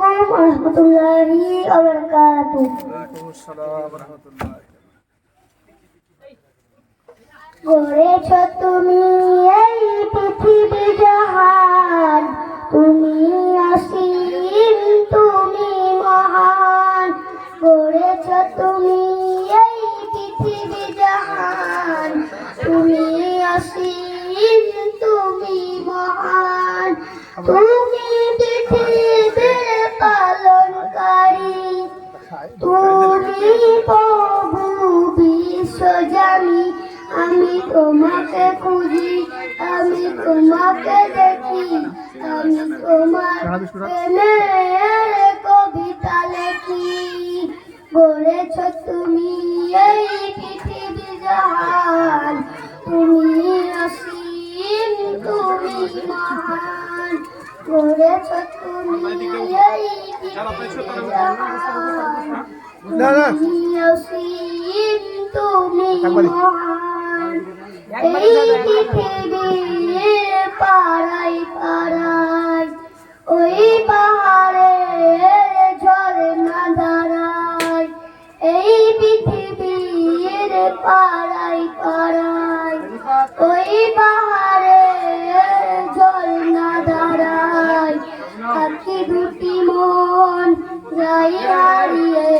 রহমতুল্লাহি রহমতুল্লাহ গড়েছ তুমি এই পৃথিবী জাহান তুমি অসীম তুমি মহান। গড়েছ তুমি এই পৃথিবী জাহান তুমি অসীম তুমি মহান। তুমি পালনকারী তুমি প্রভু বিশ্বজানি, আমি তোমাকে খুঁজি, আমি তোমাকে দেখি, আমি তোমার কবিতা লেখি। গড়েছ তুমি এই পৃথিবী জাহান, তুমি অসীম তুমি মহান। পাড়ায় পাড়ায় ওই পাহাড়ে ঝর্ণা দাঁড়ায় এই পৃথিবীর পাড়ায় পাড়ায় ওই পাহাড়ে যাই হারিয়ে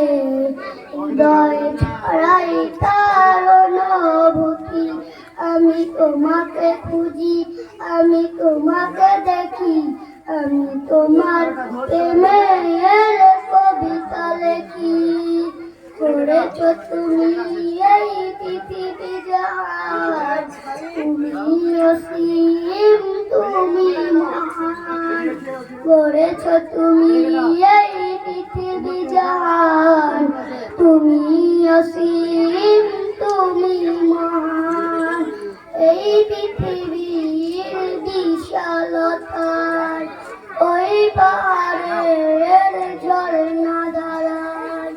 ছড়াই তার অনুভূতি। আমি তোমাকে খুঁজি, আমি তোমাকে দেখি, আমি তোমার প্রেমের কবিতা লেখি। করেছ তুমি এই পৃথিবী জাহাজ তুমি অসীম, তুমি মহান। করেছ তুমি এই পৃথিবী জাহান তুমি অসীম, তুমি মহান। এই পৃথিবীর বিশালতায় ওই পাহাড়ের ঝর্ণা দাঁড়ায়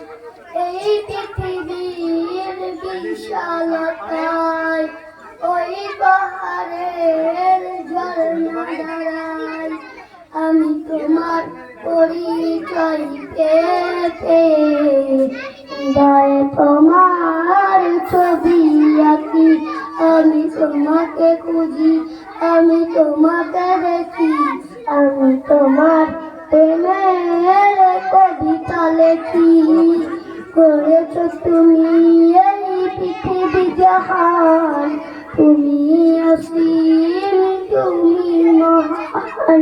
এই পৃথিবীর বিশালতায় ওই পাহাড়ের ঝর্ণা দাঁড়ায় আমি তোমার পরিচয় পেতে হৃদয়ে তোমার ছবি আঁকি। আমি তোমাকে খুঁজি, আমি তোমাকে দেখি। আমি তোমার প্রেমের কবিতা লেখি। করেছ তুমি এই পৃথিবী জাহান। তুমি অসীম তুমি মহান